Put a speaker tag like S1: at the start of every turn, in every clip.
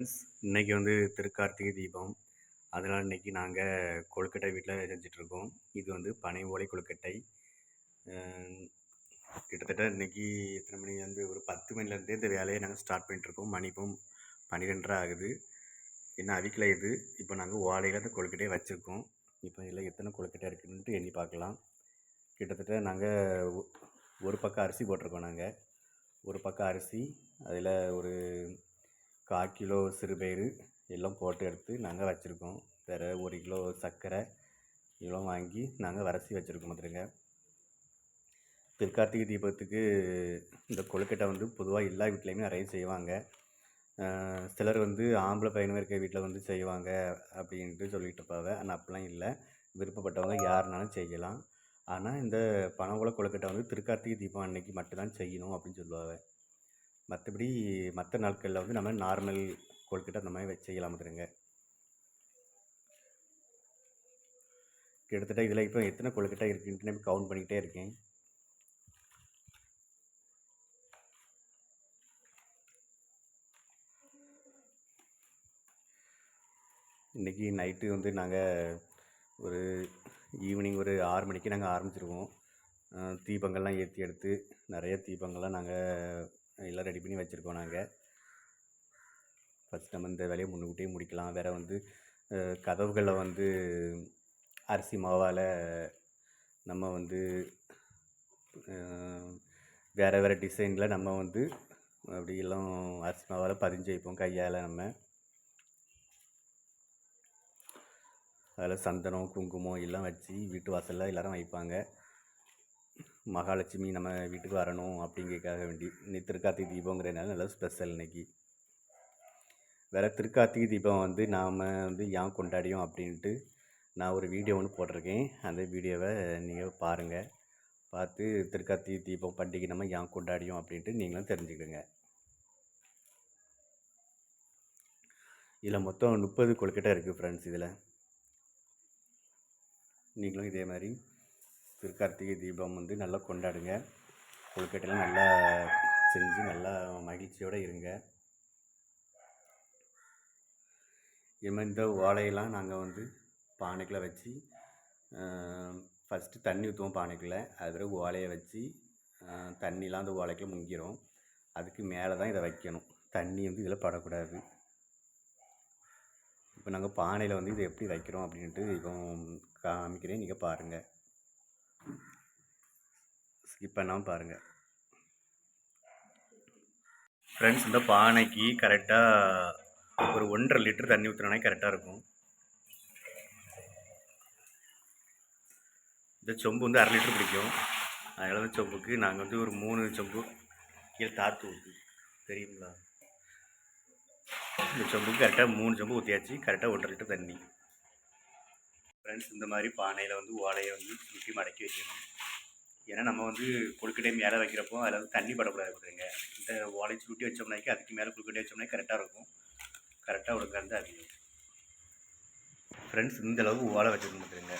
S1: இன்னைக்கு இன்றைக்கி வந்து திருக்கார்த்திகை தீபம். அதனால் இன்றைக்கி நாங்கள் கொழுக்கட்டை வீட்டில் செஞ்சிட்ருக்கோம். இது வந்து பனை ஓலை கொழுக்கட்டை. கிட்டத்தட்ட இன்றைக்கி எத்தனை மணி வந்து ஒரு பத்து மணிலேருந்தே இந்த வேலையை நாங்கள் ஸ்டார்ட் பண்ணிட்டுருக்கோம் மணி இப்போ பன்னிரெண்டரை ஆகுது. என்ன அவிக்கல இது. இப்போ நாங்கள் ஓலையில் அந்த கொழுக்கட்டையை வச்சுருக்கோம். இப்போ இதில் எத்தனை கொழுக்கட்டை இருக்குதுன்ட்டு எண்ணி பார்க்கலாம். கிட்டத்தட்ட நாங்கள் ஒரு பக்கம் அரிசி போட்டிருக்கோம் நாங்கள் ஒரு பக்கம் அரிசி அதில் ஒரு கால் கிலோ சிறுபயிறு எல்லாம் போட்டு எடுத்து நாங்கள் வச்சுருக்கோம். வேறு ஒரு கிலோ சர்க்கரை இதெல்லாம் வாங்கி நாங்கள் வரசி வச்சுருக்கோம் பார்த்துருங்க திருக்கார்த்திகை தீபத்துக்கு இந்த கொழுக்கட்டை வந்து பொதுவாக எல்லா வீட்லேயுமே நிறைய செய்வாங்க. சிலர் வந்து ஆம்பளை பையனும் இருக்க வீட்டில் வந்து செய்வாங்க அப்படின்ட்டு சொல்லிட்டு இருப்பாங்க ஆனால் அப்படிலாம் இல்லை. விருப்பப்பட்டவங்க யாருனாலும் செய்யலாம். ஆனால் இந்த பனங்குள கொழுக்கட்டை வந்து திருக்கார்த்திகை தீபம் அன்னைக்கு மட்டும்தான் செய்யணும் அப்படின்னு சொல்லுவாங்க மற்றபடி மற்ற நாட்களில் வந்து நம்ம நார்மல் கொழுக்கட்டை அந்த மாதிரி வச்சு செய்யலாம் பார்த்துருங்க கிட்டத்தட்ட இதில் இப்போ எத்தனை கொழுக்கட்டை இருக்குன்ட்டு கவுண்ட் பண்ணிக்கிட்டே இருக்கேன். இன்றைக்கி நைட்டு வந்து நாங்கள் ஒரு ஈவினிங் ஒரு ஆறு மணிக்கு நாங்கள் ஆரம்பிச்சிருவோம். தீபங்கள்லாம் ஏற்றி எடுத்து நிறைய தீபங்கள்லாம் நாங்கள் எல்லாம் ரெடி பண்ணி வச்சுருக்கோம் நாங்கள் ஃபஸ்ட் நம்ம இந்த வேலையை முன்னுக்கிட்டே முடிக்கலாம். வேறு வந்து கதவுகளை வந்து அரிசி மாவால் நம்ம வந்து வேறு வேறு டிசைனில் நம்ம வந்து அப்படியெல்லாம் அரிசி மாவால் பதிஞ்சு வைப்போம் கையால் நம்ம. அதில் சந்தனம் குங்குமம் எல்லாம் வச்சு வீட்டு வாசலில் எல்லாரும் வைப்பாங்க. மகாலட்சுமி நம்ம வீட்டுக்கு வரணும் அப்படிங்கிறதுக்காக வேண்டி. இன்னைக்கு திருக்கார்த்திகை தீபங்கிறனால நல்லா ஸ்பெஷல் இன்னைக்கு. வேறு திருக்கார்த்திகை தீபம் வந்து நாம் வந்து ஏன் கொண்டாடியோம் அப்படின்ட்டு நான் ஒரு வீடியோ ஒன்று போட்டிருக்கேன். அந்த வீடியோவை நீங்கள் பாருங்கள் பார்த்து திருக்கார்த்திகை தீபம் பண்டிகை நம்ம ஏன் கொண்டாடியோம் அப்படின்ட்டு நீங்களும் தெரிஞ்சுக்கிடுங்க இதில் மொத்தம் முப்பது கொழுக்கட்டை இருக்குது ஃப்ரெண்ட்ஸ் இதில். நீங்களும் இதே மாதிரி திருக்கார்த்திகை தீபம் வந்து நல்லா கொண்டாடுங்க. கொழுக்கட்டைலாம் நல்லா செஞ்சு நல்லா மகிழ்ச்சியோடு இருங்க. இது மாதிரி இந்த ஓலையெல்லாம் நாங்கள் வந்து பானைக்குள்ளே வச்சு ஃபஸ்ட்டு தண்ணி ஊற்றுவோம் பானைக்குள்ளே. அது பிறகு ஓலையை வச்சு தண்ணிலாம் அந்த ஓலைக்குள்ள முங்கிரும். அதுக்கு மேலே தான் இதை வைக்கணும். தண்ணி வந்து இதில் படக்கூடாது. இப்போ நாங்கள் பானையில் வந்து இதை எப்படி வைக்கிறோம் அப்படின்ட்டு இப்போ காமிக்கிறேன். நீங்கள் பாருங்கள் ஸ்கிப் பண்ணாமல் பாருங்கள் ஃப்ரெண்ட்ஸ் இந்த பானைக்கு கரெக்டாக ஒரு ஒன்றரை லிட்டர் தண்ணி ஊற்றுனா கரெக்டாக இருக்கும். இந்த சொம்பு வந்து அரை லிட்டர் பிடிக்கும். அதனால இந்த சொம்புக்கு நாங்கள் வந்து ஒரு மூணு சொம்பு கீழே தாத்து ஊற்று தெரியுங்களா? இந்த சொம்புக்கு கரெக்டாக மூணு சொம்பு ஊற்றியாச்சு கரெக்டாக ஒன்றரை லிட்டர் தண்ணி. ஃப்ரெண்ட்ஸ் இந்த மாதிரி பானையில் வந்து ஓலையை வந்து சுற்றி மடக்கி வைக்கணும். ஏன்னா நம்ம வந்து கொழுக்கட்டை மேலே வைக்கிறப்போ அதில் வந்து தண்ணி படக்கூடாது பார்த்துங்க இந்த ஓலை சுருட்டி வச்சோம்னாக்கி அதுக்கு மேலே கொழுக்கட்டை வச்சோம்னா கரெக்டாக இருக்கும். கரெக்டாக ஒழுங்காக அது ஃப்ரெண்ட்ஸ் இந்த ஓலை வச்சுருந்துருங்க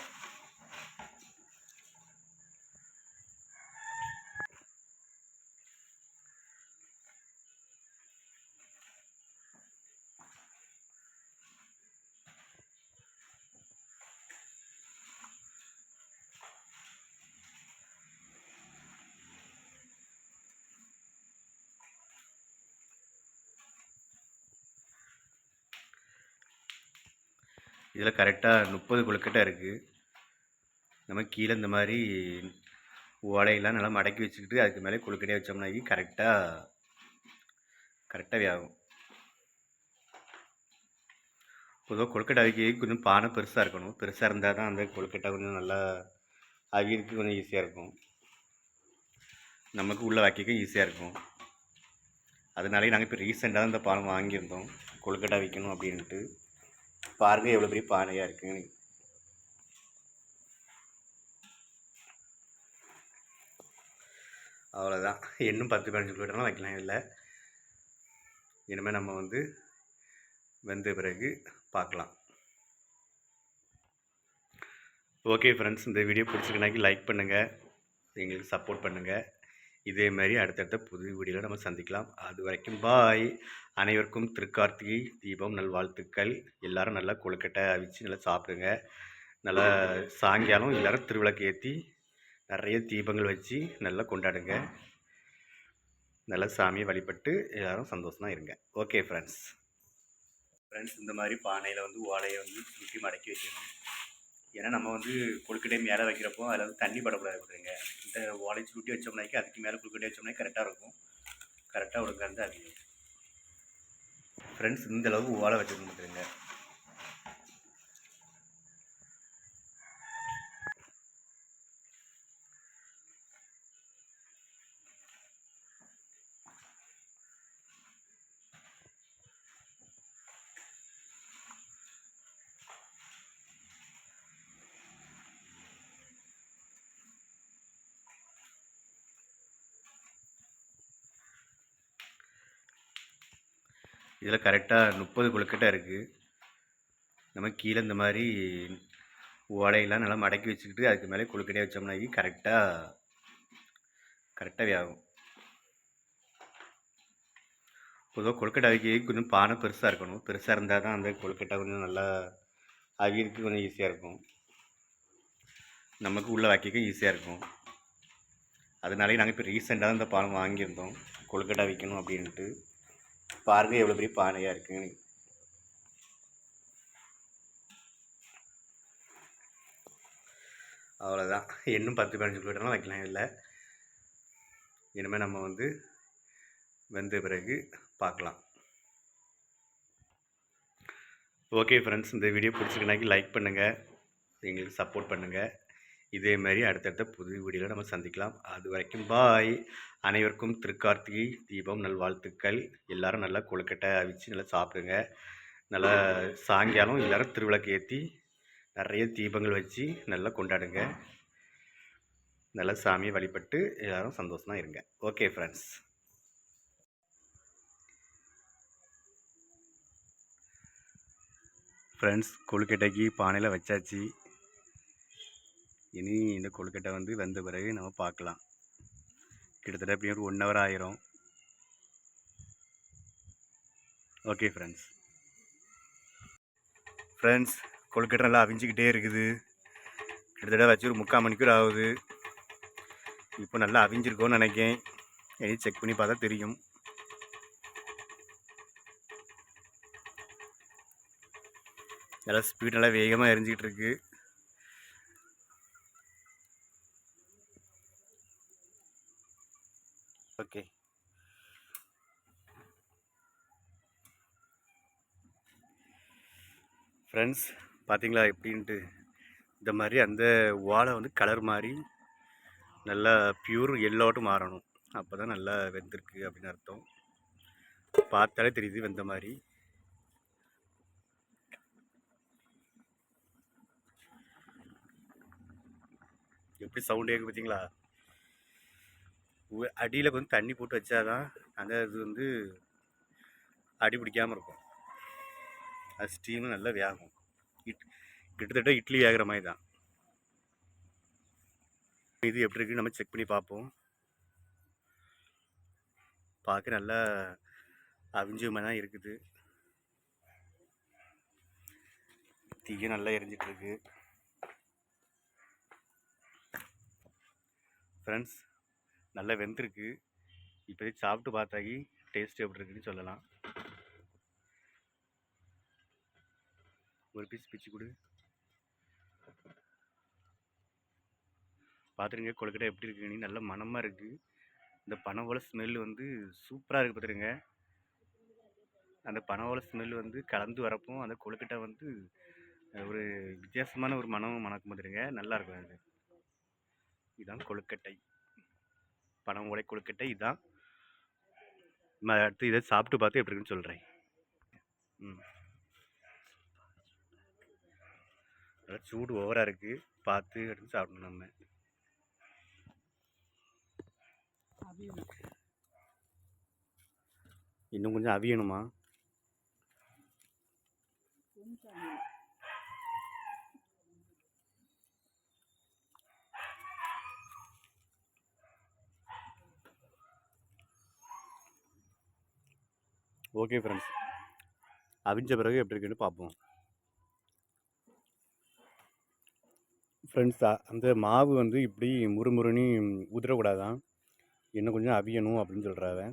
S1: இதில் கரெக்டாக முப்பது கொழுக்கட்டை இருக்குது நம்ம கீழே இந்த மாதிரி ஓலையெல்லாம் நல்லா மடக்கி வச்சுக்கிட்டு அதுக்கு மேலே கொழுக்கட்டையாக வச்சோம்னாக்கி கரெக்டாக கரெக்டாக ஆகும் பொதுவாக கொழுக்கட்டை அவிக்க கொஞ்சம் பானை பெருசாக இருக்கணும். பெருசாக இருந்தால் தான் அந்த கொழுக்கட்டை கொஞ்சம் நல்லா அவியறதுக்கு கொஞ்சம் ஈஸியாக இருக்கும். நமக்கு உள்ளே வைக்க ஈஸியாக இருக்கும். அதனாலே நாங்கள் இப்போ ரீசெண்டாக தான் இந்த பானை வாங்கியிருந்தோம். கொழுக்கட்டை வைக்கணும் அப்படின்ட்டு. பாருங்க எவ்வளோ பெரிய பானையாக இருக்குன்னு. அவ்வளோதான் இன்னும் பத்து பதினஞ்சு கிலோமீட்டர்லாம் வைக்கலாம் இல்லை இனிமேல் நம்ம வந்து வெந்த பிறகு பார்க்கலாம். ஓகே ஃப்ரெண்ட்ஸ் இந்த வீடியோ பிடிச்சிருக்கனாக்கி லைக் பண்ணுங்கள் எங்களுக்கு சப்போர்ட் பண்ணுங்கள் இதே மாதிரி அடுத்தடுத்த புது வீடியோவில் நம்ம சந்திக்கலாம். அது வரைக்கும் பாய். அனைவருக்கும் திருக்கார்த்திகை தீபம் நல்வாழ்த்துக்கள். எல்லாரும் நல்லா கொழுக்கட்டை அவிச்சு நல்லா சாப்பிடுங்க. நல்லா சாயங்காலம் எல்லாரும் திருவிளக்கு ஏற்றி நிறைய தீபங்கள் வச்சு நல்லா கொண்டாடுங்க. நல்லா சாமியை வழிபட்டு எல்லோரும் சந்தோஷமாக இருங்க. ஓகே ஃப்ரெண்ட்ஸ் ஃப்ரெண்ட்ஸ் இந்த மாதிரி பானையில் வந்து ஓலையை வந்து சுற்றி மடக்கி வைக்கணும். ஏன்னா நம்ம வந்து கொழுக்கட்டை மேலே வைக்கிறப்போ அதில் வந்து தண்ணி படக்கூடாது கொடுங்க இந்த ஓலை சுட்டி வச்சோம்னாக்கி அதுக்கு மேலே கொழுக்கட்டை வச்சோம்னா கரெக்டாக இருக்கும். கரெக்டாக ஒழுங்காந்து அதிகம். ஃப்ரெண்ட்ஸ் இந்தளவுக்கு ஓலை வச்சு கொடுத்துருங்க இதில் கரெக்டாக முப்பது கொழுக்கட்டை இருக்குது நம்ம கீழே இந்த மாதிரி ஓலையெல்லாம் நல்லா மடக்கி வச்சுக்கிட்டு அதுக்கு மேலே கொழுக்கட்டையை வச்சோம்னாக்கி கரெக்டாக கரெக்டாக வேகும் பொதுவாக கொழுக்கட்டை அவிக்க கொஞ்சம் பானை பெருசாக இருக்கணும். பெருசாக இருந்தால் தான் அந்த கொழுக்கட்டை கொஞ்சம் நல்லா அவியறதுக்கு கொஞ்சம் ஈஸியாக இருக்கும். நமக்கு உள்ளே வைக்க ஈஸியாக இருக்கும். அதனாலே நாங்கள் இப்போ ரீசெண்டாக தான் இந்த பானை வாங்கியிருந்தோம். கொழுக்கட்டை வைக்கணும் அப்படின்ட்டு. பாருங்க எவ்வளோ பெரிய பானையாக இருக்குன்னு அவ்வளோதான் இன்னும் பத்து பதினஞ்சு கிலோமீட்டர்லாம் வைக்கலாம் இல்லை. இனிமேல் நம்ம வந்து வெந்த பிறகு பார்க்கலாம். ஓகே ஃப்ரெண்ட்ஸ் இந்த வீடியோ பிடிச்சிருக்கனாக்கி லைக் பண்ணுங்கள் எங்களுக்கு சப்போர்ட் பண்ணுங்கள் இதே மாதிரி அடுத்தடுத்த புது வீடியோவில் நம்ம சந்திக்கலாம். அது வரைக்கும் பாய். அனைவருக்கும் திருக்கார்த்திகை தீபம் நல்வாழ்த்துக்கள். எல்லாரும் நல்லா கொழுக்கட்டை அவிச்சு நல்லா சாப்பிடுங்க. நல்லா சாயங்காலம் எல்லாரும் திருவிளக்கு ஏற்றி நிறைய தீபங்கள் வச்சு நல்லா கொண்டாடுங்க. நல்லா சாமியை வழிபட்டு எல்லோரும் சந்தோஷமாக இருங்க. ஓகே ஃப்ரெண்ட்ஸ் ஃப்ரெண்ட்ஸ் கொழுக்கட்டைக்கு பானையில் வச்சாச்சு. இனி இந்த கொழுக்கட்டை வந்து வெந்த பிறகு நம்ம பார்க்கலாம். கிட்டத்தட்ட எப்படியும் ஒரு ஒன் ஹவர் ஆயிரும். ஓகே ஃப்ரெண்ட்ஸ் ஃப்ரெண்ட்ஸ் கொழுக்கட்டை நல்லா அவிஞ்சிக்கிட்டே இருக்குது. கிட்டத்தட்ட வச்சு ஒரு முக்கால் மணிக்கூர் ஆகுது. இப்போ நல்லா அவிஞ்சிருக்கோன்னு நினைக்கேன். இனி செக் பண்ணி பார்த்தா தெரியும். நல்லா ஸ்பீட் நல்லா வேகமாக எரிஞ்சிக்கிட்டு இருக்குது ஓகே ஃப்ரெண்ட்ஸ் பார்த்தீங்களா எப்படின்ட்டு? இந்த மாதிரி அந்த ஓலை வந்து கலர் மாதிரி நல்லா பியூர் எல்லோட்டு மாறணும். அப்போ தான் நல்லா வெந்திருக்கு அப்படின்னு அர்த்தம். பார்த்தாலே தெரியுது வெந்த மாதிரி. எப்படி சவுண்ட் கேட்கு பார்த்தீங்களா அடியில் கொஞ்சம் தண்ணி போட்டு வச்சாதான் அந்த இது வந்து அடி பிடிக்காமல் இருக்கும். அது ஸ்டீமும் நல்லா வேகும். இட் கிட்டத்தட்ட இட்லி வேகிற மாதிரி தான். இது எப்படி இருக்குன்னு நம்ம செக் பண்ணி பார்ப்போம். பார்க்க நல்லா அவிஞ்ச தான் இருக்குது. தீய நல்லா எரிஞ்சிட்ருக்கு ஃப்ரெண்ட்ஸ் நல்லா வெந்திருக்கு இப்போதைக்கு சாப்பிட்டு பார்த்தாக்கி டேஸ்ட் எப்படி இருக்குன்னு சொல்லலாம். ஒரு பீஸ் பிச்சு கொடு. பார்த்துருங்க கொழுக்கட்டை எப்படி இருக்குன்னு. நல்ல மணமாக இருக்குது இந்த பனவோல ஸ்மெல் வந்து சூப்பராக இருக்குது பார்த்துருங்க அந்த பனவோல ஸ்மெல் வந்து கலந்து வரப்போ அந்த கொழுக்கட்டை வந்து ஒரு வித்தியாசமான ஒரு மனமும் மணக்கும் பார்த்துருங்க நல்லா இருக்கும் அது. இதுதான் கொழுக்கட்டை. பனம் ஓலை கொழுக்கட்டை இதுதான் நான் அடுத்து இதை சாப்பிட்டு பார்த்து எப்படி இருக்குன்னு சொல்கிறேன் ம். சூடு ஓவராக இருக்குது பார்த்து எடுத்து சாப்பிடணும் நம்ம. இன்னும் கொஞ்சம் அவியணுமா. ஓகே ஃப்ரெண்ட்ஸ் அவிஞ்ச பிறகு எப்படி இருக்குன்னு பார்ப்போம். ஃப்ரெண்ட்ஸ் அந்த மாவு வந்து இப்படி முறுமுறுன்னு உதிரக்கூடாதான். இன்னும் கொஞ்சம் அவியணும் அப்படின்னு சொல்கிறாவன்